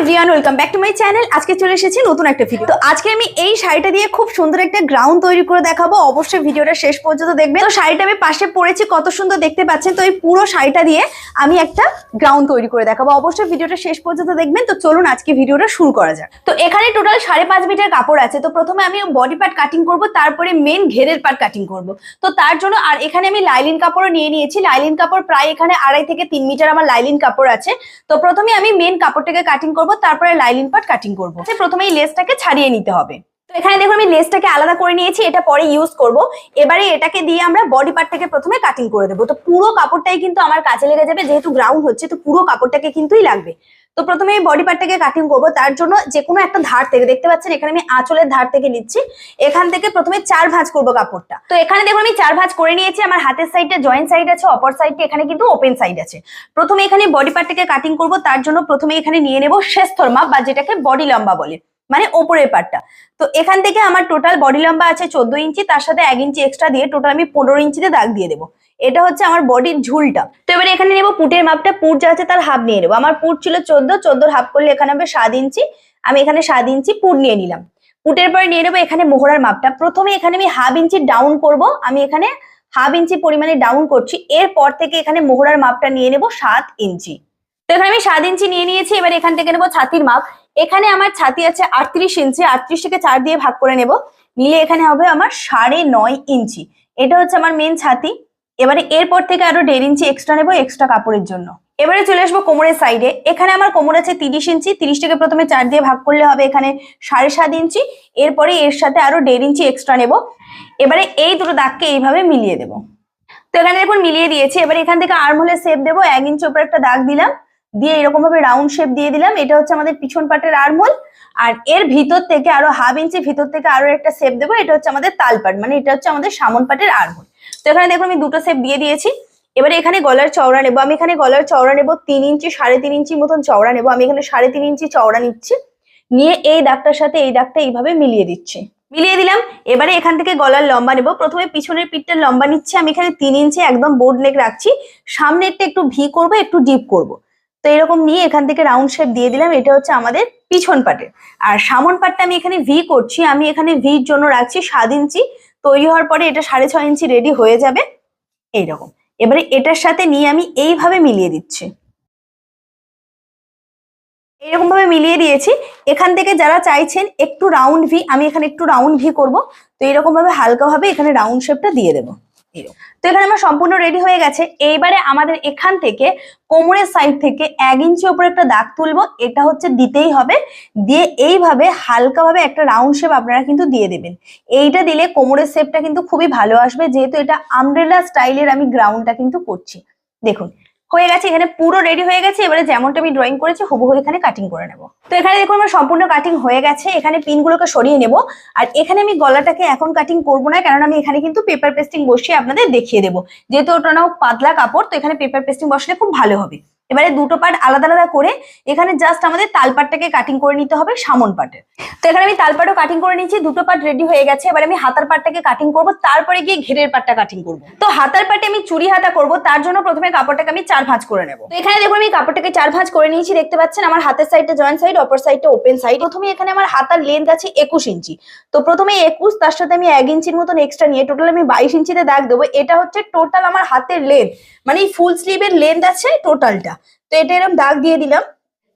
Everyone welcome back to my channel আজকে চলে এসেছি নতুন একটা ভিডিও তো। আজকে আমি এই শাড়িটা দিয়ে খুব সুন্দর একটা গ্রাউন্ড তৈরি করে দেখাবো। অবশ্যই ভিডিওটা শেষ পর্যন্ত দেখবেন। তো শাড়িটা আমি পাশে পরেছি, কত সুন্দর দেখতে পাচ্ছেন। তো এই পুরো শাড়িটা দিয়ে আমি একটা গ্রাউন্ড তৈরি করে দেখাবো। অবশ্যই ভিডিওটা শেষ পর্যন্ত দেখবেন। তো চলুন আজকে ভিডিওটা শুরু করা যাক। তো এখানে টোটাল সাড়ে পাঁচ মিটার কাপড় আছে। তো প্রথমে আমি বডি পার্ট কাটিং করব, তারপরে মেন ঘেরের পার্ট কাটিং করব। তো তার জন্য আর এখানে আমি লাইলিন কাপড়ও নিয়ে নিয়েছি। লাইলিন কাপড় প্রায় এখানে আড়াই থেকে তিন মিটার আমার লাইলিন কাপড় আছে। তো প্রথমে আমি মেন কাপড়টাকে কাটিং করব। তারপরে লাইলিন পাট কাটিং করব। প্রথমে এই লেসটাকে ছাড়িয়ে নিতে হবে। এখানে দেখুন আমি লেসটাকে আলাদা করে নিয়েছি, এটা পরে ইউজ করব। এবারে এটাকে দিয়ে আমরা বডি পার্টটাকে প্রথমে কাটিং করে দেবো। তো পুরো কাপড়টাই কিন্তু আমার কাছে লেগে যাবে, যেহেতু গ্রাউন্ড হচ্ছে, তো পুরো কাপড়টাকে কিন্তুই লাগবে। তো প্রথমে এই বডি পার্টটাকে কাটিং করব, তার জন্য যে কোনো একটা ধার থেকে, দেখতে পাচ্ছেন এখানে আমি আঁচলের ধার থেকে নিচ্ছি। এখান থেকে প্রথমে চার ভাঁজ করব কাপড়টা। তো এখানে দেখুন আমি চার ভাঁজ করে নিয়েছি, আমার হাতের সাইডটা জয়েন্ট সাইড আছে অপর সাইডটা এখানে কিন্তু ওপেন সাইড আছে। প্রথমে এখানে বডি পার্টটাকে কাটিং করব, তার জন্য প্রথমে এখানে নিয়ে নেব শেষথর মাপ, বা যেটাকে বডি লম্বা বলে। মানে ওপরের পার্টটা তো এখান থেকে আমার টোটাল বডি লম্বা আছে চোদ্দ ইঞ্চি, তার সাথে এক ইঞ্চি এক্সট্রা দিয়ে টোটাল আমি পনেরো ইঞ্চিতে দাগ দিয়ে দেবো। এটা হচ্ছে আমার বডির ঝুলটা। তো এবারে এখানে নেব পুটের মাপটা, পুট যা আছে তার হাফ নিয়ে নেব। আমার পুট ছিল চোদ্দ, চোদ্দোর হাফ করলে এখানে হবে সাত ইঞ্চি। আমি এখানে সাত ইঞ্চি পুট নিয়ে নিলাম। পুটের পরে নিয়ে নেব এখানে মোহরার মাপটা। প্রথমে এখানে আমি হাফ ইঞ্চি ডাউন করব। আমি এখানে হাফ ইঞ্চি পরিমাণে ডাউন করছি। এরপর থেকে এখানে মোহরার মাপটা নিয়ে নেব সাত ইঞ্চি। তো এখানে আমি সাত ইঞ্চি নিয়ে নিয়েছি, এবার এখান থেকে নেব ছাতির মাপ। এখানে আমার ছাতি আছে আটত্রিশ ইঞ্চি, আটত্রিশ থেকে চার দিয়ে ভাগ করে নেব। নিলে এখানে হবে আমার সাড়ে নয় ইঞ্চি। এটা হচ্ছে আমার মেন ছাতি। এবারে এরপর থেকে আরও দেড় ইঞ্চি এক্সট্রা নেব এক্সট্রা কাপড়ের জন্য। এবারে চলে আসব কোমরের সাইডে এখানে আমার কোমর আছে তিরিশ ইঞ্চি। তিরিশ থেকে প্রথমে চার দিয়ে ভাগ করলে হবে এখানে সাড়ে সাত ইঞ্চি। এরপরে এর সাথে আরও দেড় ইঞ্চি এক্সট্রা নেব। এবারে এই দুটো দাগকে এইভাবে মিলিয়ে দেবো। তো এখানে দেখুন, মিলিয়ে দিয়েছি। এবার এখান থেকে আর্মহোলের শেপ দেবো। এক ইঞ্চি উপরে একটা দাগ দিলাম। দিয়ে এরকম ভাবে রাউন্ড শেপ দিয়ে দিলাম। এটা হচ্ছে আমাদের পিছন পাটের আর্মহোল আর এর ভিতর থেকে আরও হাফ ইঞ্চি ভিতর থেকে আরও একটা শেপ দেবো। এটা হচ্ছে আমাদের তালপাট মানে এটা হচ্ছে আমাদের সামন পাটের আর্মহোল তো এখানে দেখুন আমি দুটো শেপ দিয়ে দিয়েছি। এবারে এখানে গলার চওড়া নেব। আমি এখানে গলার চওড়া নেব তিন ইঞ্চি সাড়ে তিন ইঞ্চি মতন চওড়া নেব। আমি এখানে সাড়ে তিন ইঞ্চি চওড়া নিচ্ছি। নিয়ে এই দাগটার সাথে এই দাগটা এইভাবে মিলিয়ে দিচ্ছি। মিলিয়ে দিলাম। এবারে এখান থেকে গলার লম্বা নেব। প্রথমে পিছনের পিঠটা লম্বা নিচ্ছে। আমি এখানে তিন ইঞ্চি একদম বোর্ড নেক রাখছি। সামনেরটা একটু ভি করব, একটু ডিপ করব। তো এরকম নিয়ে এখান থেকে রাউন্ড শেপ দিয়ে দিলাম। এটা হচ্ছে আমাদের পিছন পাটের। আর সামন পাটটা আমি এখানে ভি করছি। আমি এখানে ভির জন্য রাখছি সাত ইঞ্চি। তৈরি হওয়ার পরে এটা সাড়ে ছয় ইঞ্চি রেডি হয়ে যাবে। এইরকম। এবারে এটার সাথে নিয়ে আমি এইভাবে মিলিয়ে দিচ্ছি। এরকম ভাবে মিলিয়ে দিয়েছি। এখান থেকে যারা চাইছেন একটু রাউন্ড ভি আমি এখানে একটু রাউন্ড ভি করব। তো এরকম ভাবে হালকা ভাবে এখানে রাউন্ড শেপটা দিয়ে দেবো। তো এখানে আমার সম্পূর্ণ রেডি হয়ে গেছে। এইবারে আমাদের এখান থেকে কোমরের সাইড থেকে এক ইঞ্চি ওপরে একটা দাগ তুলবো। এটা হচ্ছে দিতেই হবে। দিয়ে এইভাবে হালকাভাবে একটা রাউন্ড শেপ আপনারা কিন্তু দিয়ে দেবেন। এইটা দিলে কোমরের শেপটা কিন্তু খুবই ভালো আসবে। যেহেতু এটা আমব্রেলা স্টাইলের আমি গ্রাউন্ডটা কিন্তু করছি। দেখুন হয়ে গেছে, এখানে পুরো রেডি হয়ে গেছে। এবারে যেমনটা আমি ড্রয়িং করেছি, হুবহু এখানে কাটিং করে নেব। তো এখানে দেখুন আমার সম্পূর্ণ কাটিং হয়ে গেছে। এখানে পিনগুলোকে সরিয়ে নেব। আর এখানে আমি গলাটাকে এখন কাটিং করব না কারণ আমি এখানে কিন্তু পেপার পেস্টিং বসিয়ে আপনাদের দেখিয়ে দেবো। যেহেতু ওটা নাও পাতলা কাপড়, তো এখানে পেপার পেস্টিং বসলে খুব ভালো হবে। এবারে দুটো পার্ট আলাদা আলাদা করে এখানে জাস্ট আমাদের তালপাটটাকে কাটিং করে নিতে হবে সামন পাটের তো এখানে আমি তালপাটও কাটিং করে নিচ্ছি দুটো পার্ট রেডি হয়ে গেছে, এবার আমি হাতার পাটটাকে কাটিং করব, তারপরে গিয়ে ঘেরের পাটটা কাটিং করব। তো হাতার পাটে আমি চুরি হাতা করব, তার জন্য প্রথমে কাপড়টাকে আমি চার ভাঁজ করে নেব। তো এখানে দেখুন আমি কাপড়টাকে চার ভাঁজ করে নিয়েছি, দেখতে পাচ্ছেন আমার হাতের সাইডটা জয়েন্ট সাইড অপর সাইডটা ওপেন সাইড প্রথমে এখানে আমার হাতার লেন্থ আছে একুশ ইঞ্চি। তো প্রথমে একুশ, তার সাথে আমি এক ইঞ্চির মতন এক্সট্রা নিয়ে টোটাল আমি বাইশ ইঞ্চিতে দাগ দেবো। এটা হচ্ছে টোটাল আমার হাতের লেন্থ মানে ফুল স্লিভের লেন্থ আছে টোটালটা তো এটা এরকম দাগ দিয়ে দিলাম।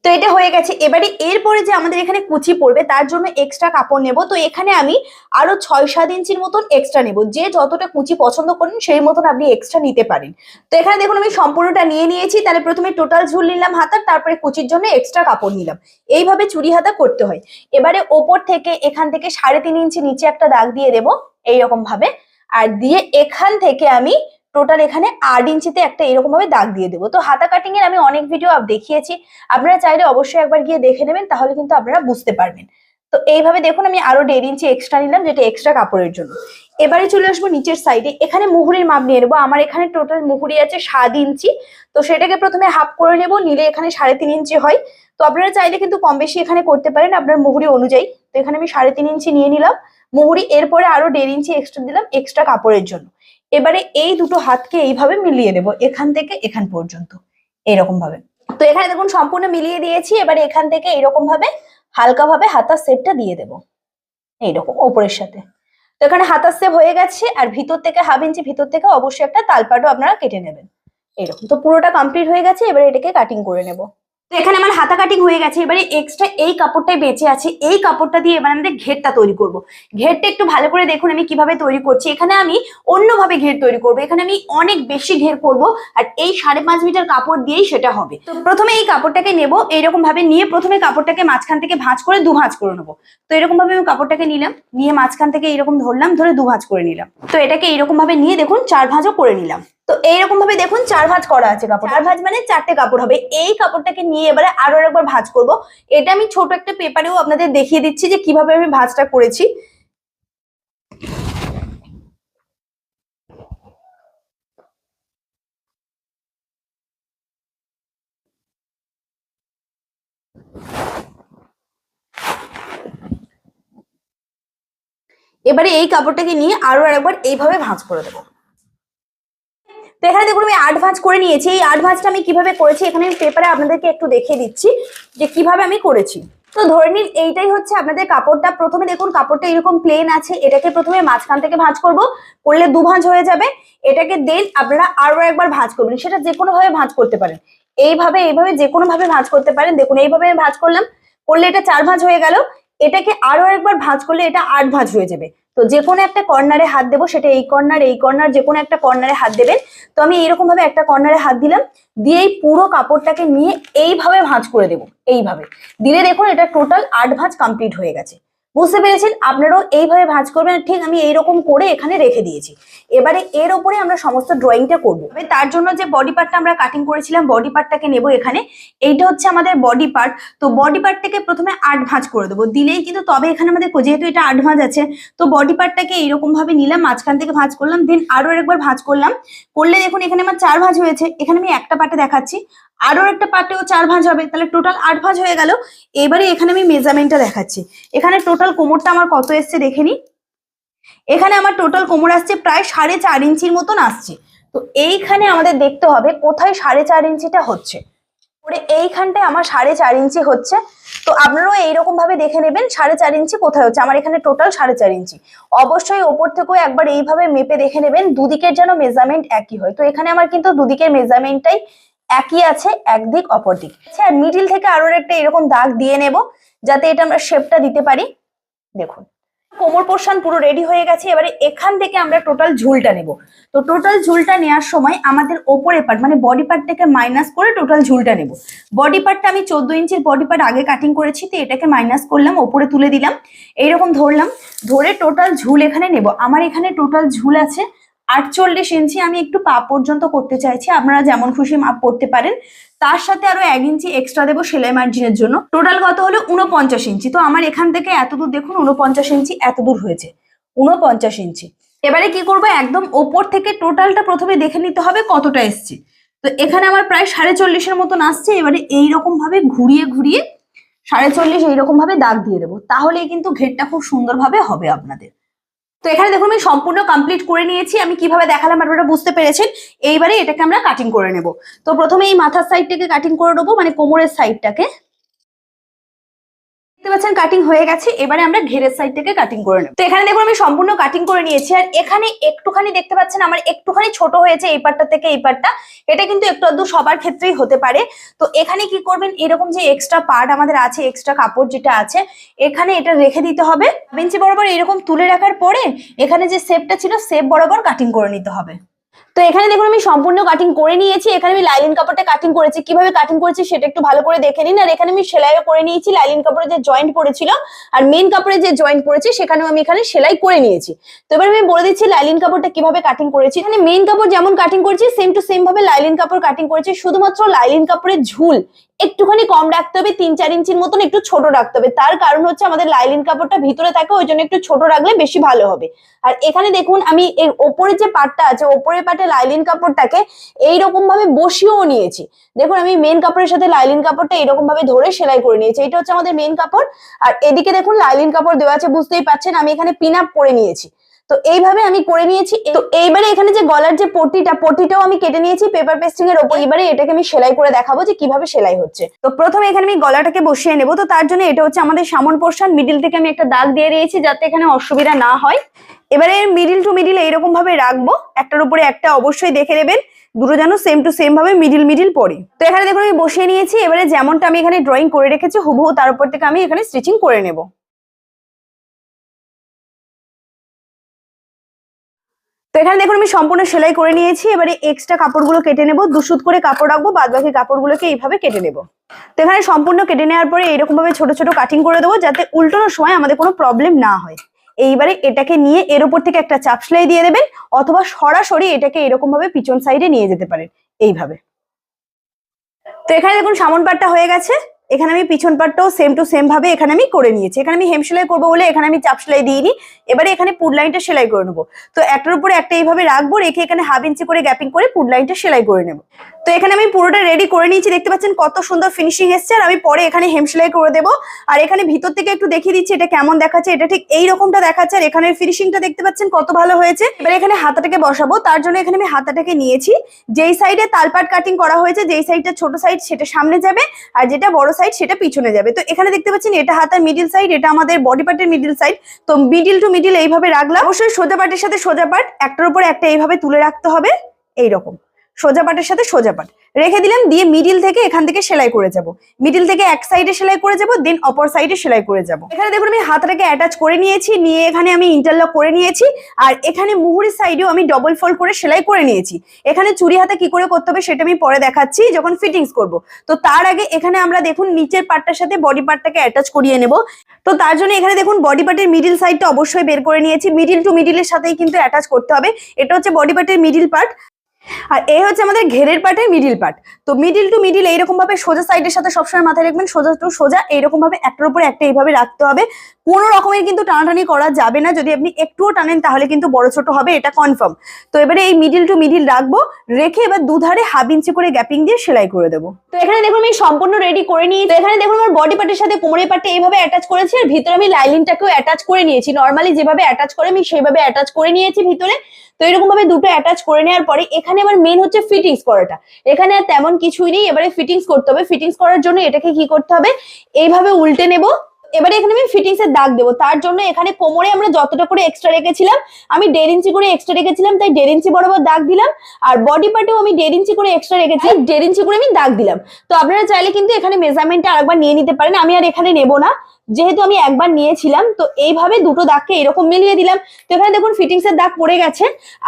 তো এটা হয়ে গেছে। এবারে এরপরে যে আমাদের এখানে কুচি পড়বে, তার জন্য এক্সট্রা কাপড় নেব। তো এখানে আমি আরও ছয় সাত ইঞ্চির মতন এক্সট্রা নেব। যে যতটা কুচি পছন্দ করেন, সেই মতন আপনি এক্সট্রা নিতে পারেন। তো এখানে দেখুন, আমি সম্পূর্ণটা নিয়ে নিয়েছি। তাহলে প্রথমে টোটাল ঝুল নিলাম হাতার, তারপরে কুচির জন্য এক্সট্রা কাপড় নিলাম। এইভাবে চুরি হাতা করতে হয়। এবারে ওপর থেকে, এখান থেকে সাড়ে তিন ইঞ্চি নিচে একটা দাগ দিয়ে দেবো এইরকম ভাবে আর দিয়ে এখান থেকে আমি টোটাল এখানে আট ইঞ্চিতে একটা এরকম ভাবে দাগ দিয়ে দেবো। তো হাতা কাটিং এর আমি অনেক ভিডিও দেখিয়েছি। আপনারা চাইলে অবশ্যই একবার গিয়ে দেখে নেবেন, তাহলে কিন্তু আপনারা বুঝতে পারবেন। তো এইভাবে দেখুন, আমি আরও দেড় ইঞ্চি এক্সট্রা নিলাম, যেটা এক্সট্রা কাপড়ের জন্য। এবারে চলে আসব নিচের সাইডে এখানে মুহুরির মাপ নিয়ে নেব। আমার এখানে টোটাল মুহুরি আছে সাত ইঞ্চি। তো সেটাকে প্রথমে হাফ করে নেব, নিলে এখানে সাড়ে তিন ইঞ্চি হয়। তো আপনারা চাইলে কিন্তু কম বেশি এখানে করতে পারেন আপনার মুহুরি অনুযায়ী। তো এখানে আমি সাড়ে তিন ইঞ্চি নিয়ে নিলাম। মুহুরি এরপরে আরও দেড় ইঞ্চি এক্সট্রা দিলাম এক্সট্রা কাপড়ের জন্য। এবারে এই দুটো হাতকে এইভাবে মিলিয়ে দেব এখান থেকে এখান পর্যন্ত, এরকম ভাবে। তো এখানে দেখুন সম্পূর্ণ মিলিয়ে দিয়েছি, এবারে এখান থেকে এইরকম ভাবে হালকা ভাবে হাতার সেটটা দিয়ে দেবো, এইরকম ওপরের সাথে। তো এখানে হাতার সেপ হয়ে গেছে, আর ভিতর থেকে হাফ ইঞ্চি ভিতর থেকে অবশ্যই একটা তালপাটও আপনারা কেটে নেবেন এরকম তো পুরোটা কমপ্লিট হয়ে গেছে, এবারে এটাকে কাটিং করে নেব। তো এখানে আমার হাতা কাটিং হয়ে গেছে, এবারে এক্সট্রা এই কাপড়টাই বেঁচে আছে, এই কাপড়টা দিয়ে এবার আমাদের ঘেরটা তৈরি করব। ঘেরটা একটু ভালো করে দেখুন আমি কীভাবে তৈরি করছি। এখানে আমি অন্যভাবে ঘের তৈরি করব, এখানে আমি অনেক বেশি ঘের করব আর এই সাড়ে পাঁচ মিটার কাপড় দিয়েই সেটা হবে। তো প্রথমে এই কাপড়টাকে নেব এইরকম ভাবে নিয়ে প্রথমে কাপড়টাকে মাঝখান থেকে ভাঁজ করে দু ভাঁজ করে নেব। তো এরকম ভাবে আমি কাপড়টাকে নিলাম, নিয়ে মাঝখান থেকে এইরকম ধরলাম, ধরে দু ভাঁজ করে নিলাম। তো এটাকে এইরকম ভাবে নিয়ে দেখুন, চার ভাঁজও করে নিলাম। তো এইরকম ভাবে দেখুন চার ভাঁজ করা আছে কাপড় চার ভাঁজ মানে চারটে কাপড় হবে। এই কাপড়টাকে নিয়ে এবারে আরও একবার ভাঁজ করব। এটা আমি ছোট একটা পেপারেও আপনাদের দেখিয়ে দিচ্ছি যে কীভাবে আমি ভাঁজটা করেছি। এবারে এই কাপড়টাকে নিয়ে আরও একবার এইভাবে ভাঁজ করে দেবো। তো এখানে দেখুন আমি আট ভাঁজ করে নিয়েছি। এই আট ভাঁজটা আমি কীভাবে করেছি এখানে আমি পেপারে আপনাদেরকে একটু দেখিয়ে দিচ্ছি যে কীভাবে আমি করেছি। তো ধরে নিন এইটাই হচ্ছে আপনাদের কাপড়টা। প্রথমে দেখুন কাপড়টা এরকম প্লেন আছে। এটাকে প্রথমে মাঝখান থেকে ভাঁজ করব। করলে দু ভাঁজ হয়ে যাবে। এটাকে দেন আপনারা আরও একবার ভাঁজ করবেন। সেটা যে কোনো ভাবে ভাঁজ করতে পারেন। এইভাবে এইভাবে যে কোনো ভাবে ভাঁজ করতে পারেন। দেখুন এইভাবে আমি ভাঁজ করলাম। করলে এটা চার ভাঁজ হয়ে গেল। এটাকে আরও একবার ভাঁজ করলে এটা আট ভাঁজ হয়ে যাবে। তো যে কোনো একটা কর্নারে হাত দেবো, সেটা এই কর্নার এই কর্নার যে কোনো একটা কর্নারে হাত দেবেন। তো আমি এইরকম ভাবে একটা কর্নারে হাত দিলাম, দিয়ে এই পুরো কাপড়টাকে নিয়ে এইভাবে ভাঁজ করে দেবো, এইভাবে। দিলে দেখুন এটা টোটাল আট ভাঁজ কমপ্লিট হয়ে গেছে। বুঝতে পেরেছেন? আপনারাও এইভাবে ভাঁজ করবেন। ঠিক আমি এইরকম করে এখানে রেখে দিয়েছি। এবারে এর ওপরে আমরা সমস্ত ড্রয়িংটা করব। তার জন্য যে বডি পার্টটা আমরা কাটিং করেছিলাম বডি পার্টটাকে নেব এখানে। এইটা হচ্ছে আমাদের বডি পার্ট তো বডি পার্টটাকে প্রথমে আট ভাঁজ করে দেবো। দিলেই কিন্তু তবে এখানে আমাদের যেহেতু এটা আট ভাঁজ আছে, তো বডি পার্টটাকে এইরকম ভাবে নিলাম, মাঝখান থেকে ভাঁজ করলাম দেন আরও একবার ভাঁজ করলাম। করলে দেখুন, এখানে আমার চার ভাঁজ হয়েছে। এখানে আমি একটা পার্টে দেখাচ্ছি। আরও একটা পার্টেও চার ভাঁজ হবে। তাহলে টোটাল আট ভাঁজ হয়ে গেল। এবারে এখানে আমি মেজারমেন্টটা দেখাচ্ছি। এখানে কোমরটা আমার কত এসছে দেখে এখানে আমার টোটাল কোমর আসছে প্রায় সাড়ে চার ইঞ্চির মতন আসছে। তো এইখানে আমাদের দেখতে হবে কোথায় সাড়ে চার ইঞ্চিটা হচ্ছে। এইখানটায় আমার সাড়ে চার ইঞ্চি হচ্ছে। তো আপনারাও এইরকম ভাবে দেখে নেবেন সাড়ে চার ইঞ্চি কোথায় হচ্ছে। আমার এখানে টোটাল সাড়ে চার ইঞ্চি। অবশ্যই ওপর থেকেও একবার এইভাবে মেপে দেখে নেবেন, দুদিকের যেন মেজারমেন্ট একই হয়। তো এখানে আমার কিন্তু দুদিকের মেজারমেন্টটাই একই আছে, একদিক অপর দিক আচ্ছা মিডিল থেকে আরও একটা এরকম দাগ দিয়ে নেব, যাতে এটা আমরা শেপটা দিতে পারি। দেখুন। কোমর পোর্শন পুরো রেডি হয়ে গেছে, এবারে এখান থেকে আমরা টোটাল ঝুলটা নেব। তো টোটাল ঝুলটা নেওয়ার সময় আমাদের ওপরে পার্ট মানে বডি পার্টটাকে মাইনাস করে টোটাল ঝুলটা নেব। বডি পার্টটা আমি চোদ্দ ইঞ্চির বডি পার্ট আগে কাটিং করেছি, তো এটাকে মাইনাস করলাম, ওপরে তুলে দিলাম। এইরকম ধরলাম, ধরে টোটাল ঝুল এখানে নেব। আমার এখানে টোটাল ঝুল আছে আটচল্লিশ ইঞ্চি, আমি একটু পা পর্যন্ত করতে চাইছি, আপনারা যেমন খুশি মাপ করতে পারেন। তার সাথে আরও এক ইঞ্চি এক্সট্রা দেবো সেলাই মার্জিনের জন্য। টোটাল কত হলো? উনপঞ্চাশ ইঞ্চি। তো আমার এখান থেকে এতদূর দেখুন উনপঞ্চাশ ইঞ্চি এত দূর হয়েছে। উনপঞ্চাশ ইঞ্চি। এবারে কি করব? একদম ওপর থেকে টোটালটা প্রথমে দেখে নিতে হবে কতটা এসছে। তো এখানে আমার প্রায় সাড়ে চল্লিশের মতন আসছে। এবারে এইরকম ভাবে ঘুরিয়ে ঘুরিয়ে সাড়ে চল্লিশ এইরকম ভাবে দাগ দিয়ে দেবো। তাহলেই কিন্তু ঘেরটা খুব সুন্দরভাবে হবে আপনাদের। তো এখানে দেখুন, আমি সম্পূর্ণ কমপ্লিট করে নিয়েছি। আমি কীভাবে দেখালাম আপনারা বুঝতে পেরেছেন। এইবারে এটাকে আমরা কাটিং করে নেব। তো প্রথমে এই মাথার সাইডটাকে কাটিং করে নেব মানে কোমরের সাইডটাকে দেখতে পাচ্ছেন কাটিং হয়ে গেছে, এবারে আমরা ঘেরের সাইড থেকে কাটিং করে নেব। তো এখানে দেখুন, আমি সম্পূর্ণ কাটিং করে নিয়েছি, আর এখানে একটুখানি দেখতে পাচ্ছেন, আমার একটুখানি ছোট হয়েছে এই পার্টটা থেকে এই পার্টটা এটা কিন্তু একটু আধটু সবার ক্ষেত্রেই হতে পারে। তো এখানে কি করবেন, এরকম যে এক্সট্রা পার্ট আমাদের আছে এক্সট্রা কাপড় যেটা আছে, এখানে এটা রেখে দিতে হবে। বেঞ্চি বরাবর এরকম তুলে রাখার পরে, এখানে যে শেপটা ছিল শেপ বরাবর কাটিং করে নিতে হবে। তো এখানে দেখুন আমি সম্পূর্ণ কাটিং করে নিয়েছি। এখানে আমি লাইলিন কাপড়টা কাটিং করেছি। কীভাবে কাটিং করেছি সেটা একটু ভালো করে দেখে নিন। আর এখানে আমি সেলাইও করে নিয়েছি। লাইলিন কাপড়ে যে জয়েন্ট পড়েছিল আর মেন কাপড়ে যে জয়েন্ট পড়েছে সেখানেও আমি এখানে সেলাই করে নিয়েছি। তো এবার আমি বলে দিচ্ছি লাইলিন কাপড়টা কীভাবে কাটিং করেছি। এখানে মেন কাপড় যেমন কাটিং করেছি সেম টু সেম ভাবে লাইলিন কাপড় কাটিং করেছি। শুধুমাত্র লাইলিন কাপড়ের ঝুল একটুখানি কম রাখতে হবে, তিন চার ইঞ্চির মতন একটু ছোট রাখতে হবে। তার কারণ হচ্ছে আমাদের লাইলিন কাপড়টা ভিতরে থাকে, ওই জন্য একটু ছোট রাখলে বেশি ভালো হবে। আর এখানে দেখুন, আমি এর ওপরে যে পাটটা আছে, ওপরের পাটে লাইলিন কাপড়টাকে এইরকম ভাবে বসিয়েও নিয়েছি। দেখুন, আমি মেন কাপড়ের সাথে লাইলিন কাপড়টা এরকম ভাবে ধরে সেলাই করে নিয়েছি। এটা হচ্ছে আমাদের মেন কাপড়। আর এদিকে দেখুন, লাইলিন কাপড় দেওয়া আছে, বুঝতেই পাচ্ছেন, আমি এখানে পিন আপ করে নিয়েছি। তো এইভাবে আমি করে নিয়েছি। তো এইবারে এখানে যে গলার যে পটিটা পটিটাও আমি কেটে নিয়েছি পেপার পেস্টিং এর ওপর। এবারে এটাকে আমি সেলাই করে দেখাবো যে কীভাবে সেলাই হচ্ছে। তো প্রথমে এখানে আমি গলাটাকে বসিয়ে নেব। তো তার জন্য এটা হচ্ছে আমাদের সামন পোর্শন মিডিল থেকে আমি একটা দাগ দিয়ে দিয়েছি যাতে এখানে অসুবিধা না হয়। এবারে মিডিল টু মিডিল এইরকম ভাবে রাখব। একটার উপরে একটা অবশ্যই দেখে নেবেন। দুটো যেন সেম টু সেম ভাবে মিডিল মিডিল পড়ে। তো এখানে দেখুন আমি বসিয়ে নিয়েছি। এবারে যেমনটা আমি এখানে ড্রয়িং করে রেখেছি হুবহু তার উপর থেকে আমি এখানে স্টিচিং করে নেব। তো এখানে দেখুন আমি সম্পূর্ণ সেলাই করে নিয়েছি। এবারে এক্সট্রা কাপড়গুলো কেটে নেব। দুশুত করে কাপড় রাখব বাদ বাকি কাপড়গুলোকে এইভাবে কেটে নেব। তো এখানে সম্পূর্ণ কেটে নেওয়ার পরে এরকম ভাবে ছোট ছোট কাটিং করে দেবো যাতে উল্টানোর সময় আমাদের কোনো প্রবলেম না হয়। এইবারে এটাকে নিয়ে এর উপর থেকে একটা চাপ সেলাই দিয়ে দেবেন, অথবা সরাসরি এটাকে এরকম ভাবে পিছন সাইডে নিয়ে যেতে পারেন, এইভাবে। তো এখানে দেখুন সামন পাটটা হয়ে গেছে। এখানে আমি পিছন পাটটাও সেম টু সেম ভাবে এখানে আমি করে নিয়েছি। এখানে আমি হেম সেলাই করব বলে এখানে আমি চাপ সেলাই দিইনি। এবারে এখানে পুড লাইনটা সেলাই করে নেব। তো একটার উপরে একটা এইভাবে রাখব, রেখে এখানে হাফ ইঞ্চি করে গ্যাপিং করে পুড লাইনটা সেলাই করে নেব। তো এখানে আমি পুরোটা রেডি করে নিয়েছি। দেখতে পাচ্ছেন কত সুন্দর ফিনিশিং এসছে। আর আমি পরে এখানে হেম সেলাই করে দেবো। আর এখানে ভিতর থেকে একটু দেখিয়ে দিচ্ছি এটা কেমন দেখাচ্ছে। এটা ঠিক এই রকমটা দেখাচ্ছে। আর এখানের ফিনিশিংটা দেখতে পাচ্ছেন কত ভালো হয়েছে। এবার এখানে হাতাটাকে বসাবো। তার জন্য এখানে আমি হাতাটাকে নিয়েছি। যেই সাইডে তালপাট কাটিং করা হয়েছে, যেই সাইডটা ছোট সাইড সেটা সামনে যাবে। আর যেটা বড় সাইড সেটা পিছনে যাবে। তো এখানে দেখতে পাচ্ছেন এটা হাতার মিডিল সাইড এটা আমাদের বডি পার্টের মিডিল সাইড তো মিডিল টু মিডিল এইভাবে রাখলাম। অবশ্যই সোজা পাটের সাথে সোজা পাট একটার উপর একটা এইভাবে তুলে রাখতে হবে, এইরকম। সোজা পাটের সাথে সোজা পাট রেখে দিলাম, দিয়ে মিডিল থেকে এখান থেকে সেলাই করে যাব। মিডিল থেকে এক সাইডে সেলাই করে যাব দেন অপর সাইডে সেলাই করে যাব। এখানে দেখুন আমি হাতটাকে অ্যাটাচ করে নিয়েছি, নিয়ে এখানে আমি ইন্টারলক করে নিয়েছি, আর এখানে মুহুরির সাইডেও আমি ডবল ফোল্ড করে সেলাই করে নিয়েছি। এখানে চুরি হাতে কি করে করতে হবে সেটা আমি পরে দেখাচ্ছি, যখন ফিটিংস করব। তো তার আগে এখানে আমরা দেখুন নিচের পার্টটার সাথে বডি পার্টটাকে অ্যাটাচ করিয়ে নেব। তো তার জন্য এখানে দেখুন বডি পার্টের মিডিল সাইডটা অবশ্যই বের করে নিয়েছি মিডিল টু মিডিলের সাথেই কিন্তু অ্যাটাচ করতে হবে। এটা হচ্ছে বডি পার্টের মিডিল পার্ট আর এই হচ্ছে আমাদের ঘেরের পার্টের মিডিল পার্ট তো মিডিল টু মিডিল এইরকম ভাবে সোজা সাইডের সাথে সবসময় মাথায় রাখবেন, সোজা টু সোজা এইরকম ভাবে একটার উপরে একটা এইভাবে রাখতে হবে। কোনো রকমের কিন্তু টানাটানি করা যাবে না, যদি আপনি একটুও টানেন তাহলে কিন্তু বড় ছোট হবে, এটা কনফার্ম তো এবারে এই মিডিল টু মিডিল রাখব, রেখে এবার দুধারে হাফ ইঞ্চি করে গ্যাপিং দিয়ে সেলাই করে দেবো। তো এখানে দেখুন আমি সম্পূর্ণ রেডি করে নিই তো এখানে দেখুন আমার বডি পার্টের সাথে কোমরের পার্টটা এইভাবে অ্যাটাচ করেছি, আর ভিতরে আমি লাইলিনটাকেও অ্যাটাচ করে নিয়েছি। নর্মালি যেভাবে অ্যাটাচ করে আমি সেইভাবে অ্যাটাচ করে নিয়েছি ভিতরে। তো এরকম ভাবে দুটো অ্যাটাচ করে নেওয়ার পরে এখানে আবার মেন হচ্ছে ফিটিংস করাটা এখানে আর তেমন কিছুই নেই, এবারে ফিটিংস করতে হবে। ফিটিংস করার জন্য এটাকে কি করতে হবে? এইভাবে উল্টে নেব। এবারে এখানে আমি ফিটিংস এর দাগ দেবো। তার জন্য এখানে কোমরে আমরা যতটা করে এক্সট্রা রেখেছিলাম, আমি দেড় ইঞ্চি করে এক্সট্রা রেখেছিলাম, তাই দেড় ইঞ্চি বরাবর দাগ দিলাম। আর বডি পার্টেও আমি দেড় ইঞ্চি করে এক্সট্রা রেখেছি দেড় ইঞ্চি করে আমি দাগ দিলাম। তো আপনারা চাইলে কিন্তু এখানে মেজারমেন্টটা আরেকবার নিয়ে নিতে পারেন। আমি আর এখানে নেব না, যেহেতু আমি একবার নিয়েছিলাম, তো এইভাবে দুটো দাগকে এরকম মিলিয়ে দিলাম। তো এখানে দেখুন ফিটিংস এর দাগ পড়ে গেছে।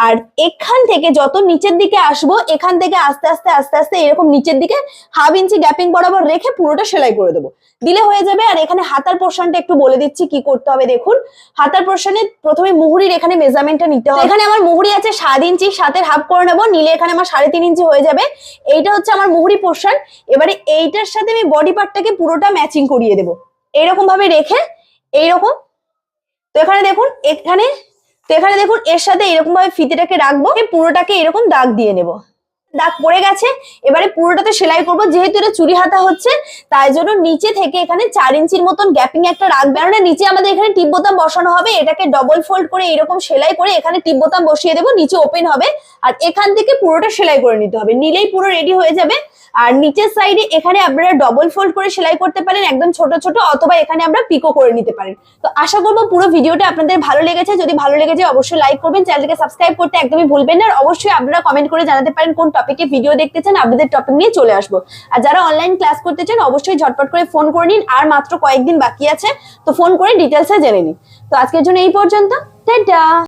আর এখান থেকে যত নিচের দিকে আসব, এখান থেকে আস্তে আস্তে আস্তে আস্তে এরকম নিচের দিকে হাফ ইঞ্চি গ্যাপিং বরাবর রেখে পুরোটা সেলাই করে দেবো। দিলে হয়ে যাবে, আর এখানে হাতার পোর্শনটা একটু বলে দিচ্ছি কি করতে হবে দেখুন। হাতার পোর্শনে প্রথমে মুহুরির এখানে মেজারমেন্টটা নিতে হবে। এখানে আমার মুহুরি আছে সাত ইঞ্চি, সাতের হাফ করে নেব, নিলে এখানে আমার সাড়ে তিন ইঞ্চি হয়ে যাবে। এইটা হচ্ছে আমার মুহুরি পোর্শন এবারে এইটার সাথে আমি বডি পার্টটাকে পুরোটা ম্যাচিং করিয়ে দেবো। এইরকম ভাবে রেখে এইরকম। তো এখানে দেখুন, এখানে, তো এখানে দেখুন, এর সাথে এরকম ভাবে ফিতেটাকে রাখব। পুরোটাকে এরকম দাগ দিয়ে নেব। দাগ পড়ে গেছে। এবারে পুরোটাতে সেলাই করব, যেহেতু এটা চুরি হাতা হচ্ছে, তাই জন্য নিচে থেকে এখানে চার ইঞ্চির মতন গ্যাপিং একটা রাখবে কারণ নিচে আমাদের এখানে টিপ বোতাম বসানো হবে। এটাকে ডবল ফোল্ড করে এরকম সেলাই করে এখানে টিপ বোতাম বসিয়ে দেবো, নিচে ওপেন হবে। আর এখান থেকে পুরোটা সেলাই করে নিতে হবে। নিলেই পুরো রেডি হয়ে যাবে। আর নিচের সাইডে এখানে আপনারা ডবল ফোল্ড করে সেলাই করতে পারেন, একদম ছোট ছোট, অথবা এখানে আমরা পিকো করে নিতে পারেন। তো আশা করব পুরো ভিডিওটা আপনাদের ভালো লেগেছে। যদি ভালো লেগেছে অবশ্যই লাইক করবেন। চ্যানেলকে সাবস্ক্রাইব করতে একদমই ভুলবেন না। আর অবশ্যই আপনারা কমেন্ট করে জানাতে পারেন কোন টপিকে ভিডিও দেখতে চান, আপনাদের টপিক নিয়ে চলে আসব। আর যারা অনলাইন ক্লাস করতে চান, অবশ্যই ঝটপট করে ফোন করে নিন। আর মাত্র কয়েকদিন বাকি আছে, তো ফোন করে ডিটেলসে জেনে নিন। তো আজকের জন্য এই পর্যন্ত। টাটা!